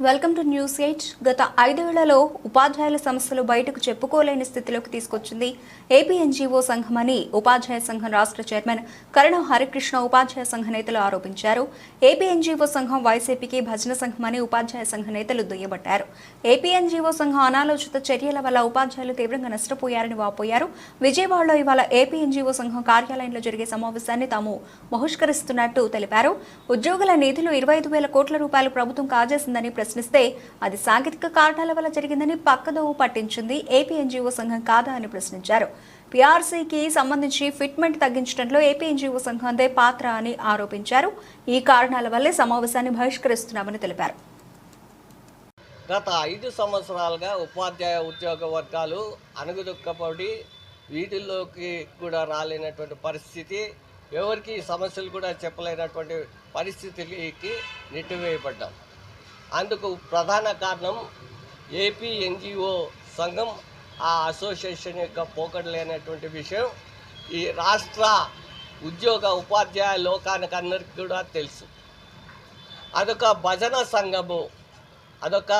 Welcome to news eight గత ఐదేళ్ళలో ఉపాధ్యాయుల సమస్యలు బయటకు చెప్పుకోలేని స్థితిలోకి తీసుకొచ్చింది ఏపీ ఎన్జీఓ సంఘమని ఉపాధ్యాయ సంఘం రాష్ట్ర చైర్మన్ కరణం హరికృష్ణ ఉపాధ్యాయ సంఘ నేతలు ఆరోపించారు. ఏపీ ఎన్జీఓ సంఘం వైసీపీకి భజన సంఘమని ఉపాధ్యాయ సంఘ నేతలు దుయ్యబట్టారు. ఏపీ ఎన్జీఓ సంఘం అనాలోచిత చర్యల వల్ల ఉపాధ్యాయులు తీవ్రంగా నష్టపోయారని వాపోయారు. విజయవాడలో ఇవాళ ఏపీ ఎన్జీఓ సంఘం కార్యాలయంలో జరిగే సమావేశాన్ని తాము బహిష్కరిస్తున్నట్టు తెలిపారు. ఉద్యోగుల నిధులు ఇరవై ఐదు వేల కోట్ల రూపాయలు ప్రభుత్వం కాజేసిందని ప్రశ్నిస్తే అది సాంకేతిక కారణాల వల్ల జరిగిందని పక్కదోవ పట్టించింది ఏపీ ఎన్జీఓ సంఘం కాదా అని ప్రశ్నించారు. పీఆర్సీకి సంబంధించి ఫిట్మెంట్ తగ్గించడంలో ఏపీ ఎన్జీఓ సంఘందే పాత్ర అని ఆరోపించారు. ఈ కారణాల వల్లే సమావేశాన్ని బహిష్కరిస్తున్నామని తెలిపారు. గత ఐదు సంవత్సరాలుగా ఉపాధ్యాయ ఉద్యోగ వర్గాలు అణుగుదొక్కపడి వీధుల్లోకి కూడా రాలేనటువంటి పరిస్థితి ఎవరికి ఈ సమస్యలు కూడా చెప్పలేనటువంటి పరిస్థితికి నెట్టివేయబడ్డాం. అందుకు ప్రధాన కారణం ఏపీ ఎన్జిఓ సంఘం ఆ అసోసియేషన్ యొక్క పోకడలేనటువంటి విషయం. ఈ రాష్ట్ర ఉద్యోగ ఉపాధ్యాయ లోకానికి అందరికీ కూడా తెలుసు. అదొక భజన సంఘము. అదొక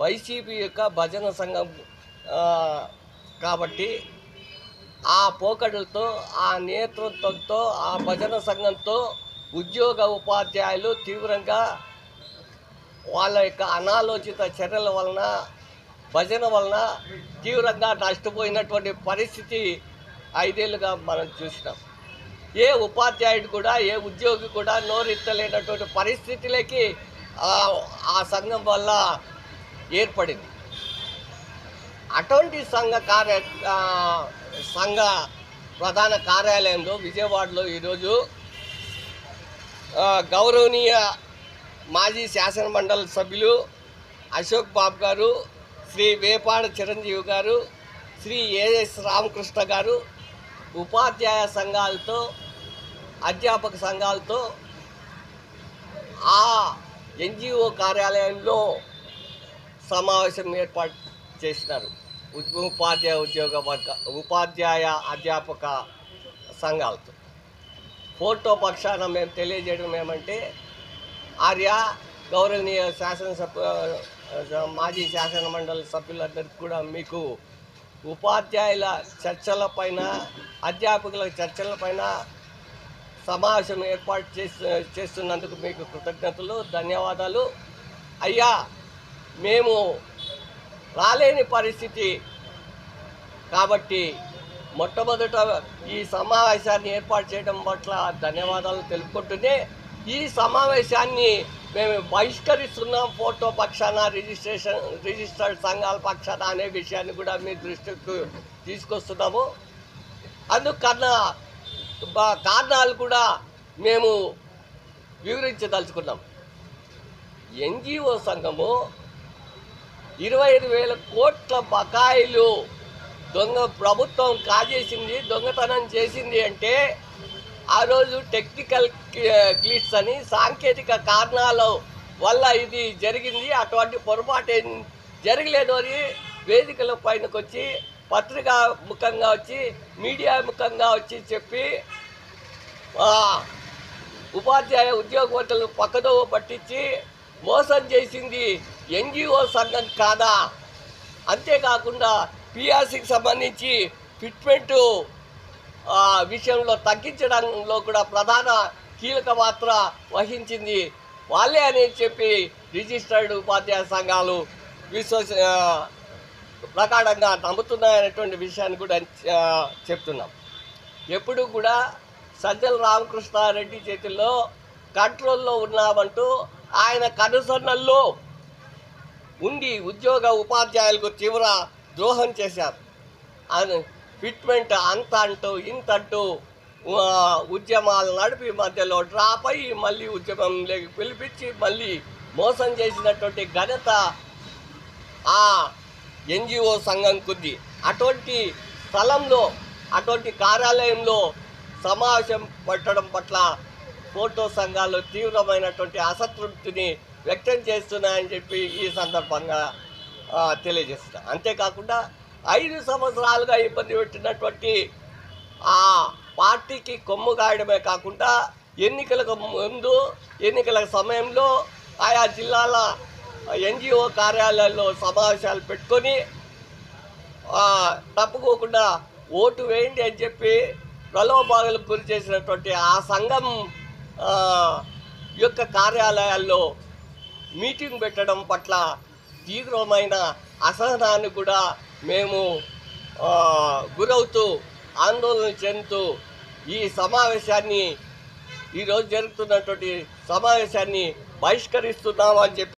వైసీపీ యొక్క భజన సంఘం కాబట్టి ఆ పోకడులతో ఆ నేతృత్వంతో ఆ భజన సంఘంతో ఉద్యోగ ఉపాధ్యాయులు తీవ్రంగా వాళ్ళ యొక్క అనాలోచిత చర్యల వలన భజన వలన తీవ్రంగా నష్టపోయినటువంటి పరిస్థితి ఐదేళ్ళుగా మనం చూసినాం. ఏ ఉపాధ్యాయుడు కూడా ఏ ఉద్యోగి కూడా నోరెత్తలేనటువంటి పరిస్థితులకి ఆ- సంఘం వల్ల ఏర్పడింది. అటువంటి సంఘ కార్య సంఘ ప్రధాన కార్యాలయంలో విజయవాడలో ఈరోజు గౌరవనీయ మాజీ శాసన మండలి సభ్యులు అశోక్ బాబు గారు శ్రీ వేపాడ చిరంజీవి గారు శ్రీ ఏఎస్ రామకృష్ణ గారు ఉపాధ్యాయ సంఘాలతో అధ్యాపక సంఘాలతో ఆ ఎన్జిఓ కార్యాలయంలో సమావేశం ఏర్పాటు చేసినారు. ఉపాధ్యాయ ఉద్యోగ వర్గ ఉపాధ్యాయ అధ్యాపక సంఘాలతో. ఫోటో పక్షాన మేము తెలియజేయడం ఏమంటే ఆర్య గౌరవనీయ శాసనసభ మాజీ శాసన మండలి సభ్యులందరికీ కూడా మీకు ఉపాధ్యాయుల చర్చలపైన అధ్యాపకుల చర్చలపైన సమావేశం ఏర్పాటు చేస్తున్నందుకు మీకు కృతజ్ఞతలు ధన్యవాదాలు. అయ్యా మేము రాలేని పరిస్థితి కాబట్టి మొట్టమొదట ఈ సమావేశాన్ని ఏర్పాటు చేయడం పట్ల ధన్యవాదాలు తెలుపుకుంటూనే ఈ సమావేశాన్ని మేము బహిష్కరిస్తున్నాం ఫోటో పక్షాన రిజిస్ట్రేషన్ రిజిస్టర్డ్ సంఘాల పక్షాన అనే విషయాన్ని కూడా మీ దృష్టికి తీసుకొస్తున్నాము. అందుకన్నా కారణాలు కూడా మేము వివరించదలుచుకున్నాం. ఎన్జిఓ సంఘము ఇరవై ఐదు వేల కోట్ల బకాయిలు దొంగ ప్రభుత్వం కాజేసింది దొంగతనం చేసింది అంటే ఆ రోజు టెక్నికల్ గ్లిట్స్ అని సాంకేతిక కారణాల వల్ల ఇది జరిగింది. అటువంటి పొరపాటు ఏం జరగలేదు అని వేదికల పైనకు వచ్చి పత్రికా ముఖంగా వచ్చి మీడియా ముఖంగా వచ్చి చెప్పి ఉపాధ్యాయ ఉద్యోగవంతులను పక్కదోవ పట్టించి మోసం చేసింది ఎన్జిఓ సంఘం కాదా? అంతేకాకుండా పిఆర్సీకి సంబంధించి ఫిట్మెంటు విషయంలో తగ్గించడంలో కూడా ప్రధాన కీలక పాత్ర వహించింది. వాళ్ళే అని చెప్పి రిజిస్టర్డ్ ఉపాధ్యాయ సంఘాలు విశ్వస ప్రకారంగా నమ్ముతున్నాయనేటువంటి విషయాన్ని కూడా చెప్తున్నాం. ఎప్పుడు కూడా సజ్జల రామకృష్ణారెడ్డి చేతుల్లో కంట్రోల్లో ఉన్నామంటూ ఆయన కనుసన్నల్లో ఉండి ఉద్యోగ ఉపాధ్యాయులకు తీవ్ర ద్రోహం చేశారు. ఫిట్మెంట్ అంత అంటూ ఇంత అంటూ ఉద్యమాలు నడిపి మధ్యలో డ్రాప్ అయ్యి మళ్ళీ ఉద్యమంలోకి పిలిపించి మళ్ళీ మోసం చేసినటువంటి ఘనత ఆ ఎన్జిఓ సంఘం కొద్ది అటువంటి స్థలంలో అటువంటి కార్యాలయంలో సమావేశం పెట్టడం పట్ల ఫోటో సంఘాలు తీవ్రమైనటువంటి అసంతృప్తిని వ్యక్తం చేస్తున్నాయని చెప్పి ఈ సందర్భంగా ఆ, తెలియజేస్తున్నా. అంతేకాకుండా ఐదు సంవత్సరాలుగా ఇబ్బంది పెట్టినటువంటి ఆ పార్టీకి కొమ్ము కాయడమే కాకుండా ఎన్నికలకు ముందు ఎన్నికల సమయంలో ఆయా జిల్లాల ఎన్జిఓ కార్యాలయాల్లో సమావేశాలు పెట్టుకొని తప్పుకోకుండా ఓటు వేయండి అని చెప్పి ప్రలోభాలకు గురి చేసినటువంటి ఆ సంఘం యొక్క కార్యాలయాల్లో మీటింగ్ పెట్టడం పట్ల తీవ్రమైన అసహనాన్ని కూడా మేము గురవుతూ ఆందోళన చెందుతూ ఈ సమావేశాన్ని ఈరోజు జరుగుతున్నటువంటి సమావేశాన్ని బహిష్కరిస్తున్నామని చెప్పి